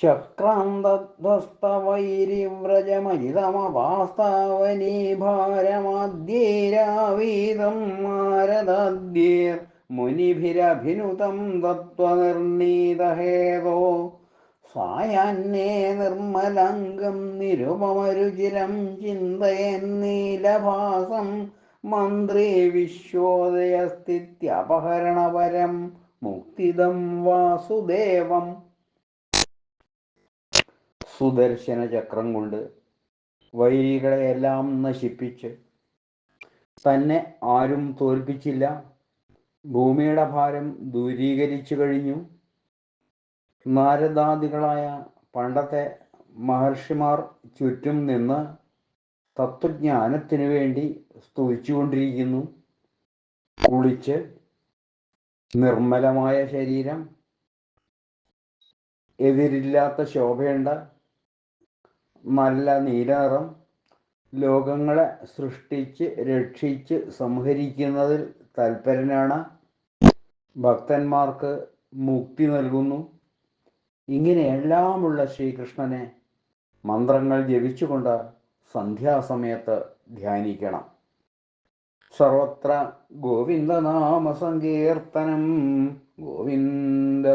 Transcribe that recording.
ചക്രാന്തധ്വസ്തവൈരിവ്രജമജിതമവാസ്താവനീഭാരമാദ്യേരാവീതം മാരദാദ്യേർ മുനിഭിരഭിനുതം തത്വനിർണീതഹേതോ സായാഹ്നേ നിർമ്മലംഗം നിരുപമരുചിരം ചിന്തയൻ നീലഭാസം മന്ത്രി വിശ്വോദയസ്ഥിത്യപഹരണപരം മുക്തിദം വാസുദേവം സുദർശന ചക്രം കൊണ്ട് വൈരികളെയെല്ലാം നശിപ്പിച്ച് തന്നെ ആരും തോൽപ്പിച്ചില്ല. ഭൂമിയുടെ ഭാരം ദൂരീകരിച്ചു കഴിഞ്ഞു. നാരദാദികളായ പണ്ടത്തെ മഹർഷിമാർ ചുറ്റും നിന്ന് തത്വജ്ഞാനത്തിനു വേണ്ടി സ്തുതിച്ചുകൊണ്ടിരിക്കുന്നു. കുളിച്ച് നിർമ്മലമായ ശരീരം എതിരില്ലാത്ത ശോഭയുണ്ട്. നല്ല നീലനിറം ലോകങ്ങളെ സൃഷ്ടിച്ച് രക്ഷിച്ച് സംഹരിക്കുന്നതിൽ തൽപരനാണ്. ഭക്തന്മാർക്ക് മുക്തി നൽകുന്നു. ഇങ്ങനെയെല്ലാമുള്ള ശ്രീകൃഷ്ണനെ മന്ത്രങ്ങൾ ജപിച്ചുകൊണ്ട് സന്ധ്യാസമയത്ത് ധ്യാനിക്കണം. സർവത്ര ഗോവിന്ദനാമ സങ്കീർത്തനം ഗോവിന്ദ ഗോവിന്ദ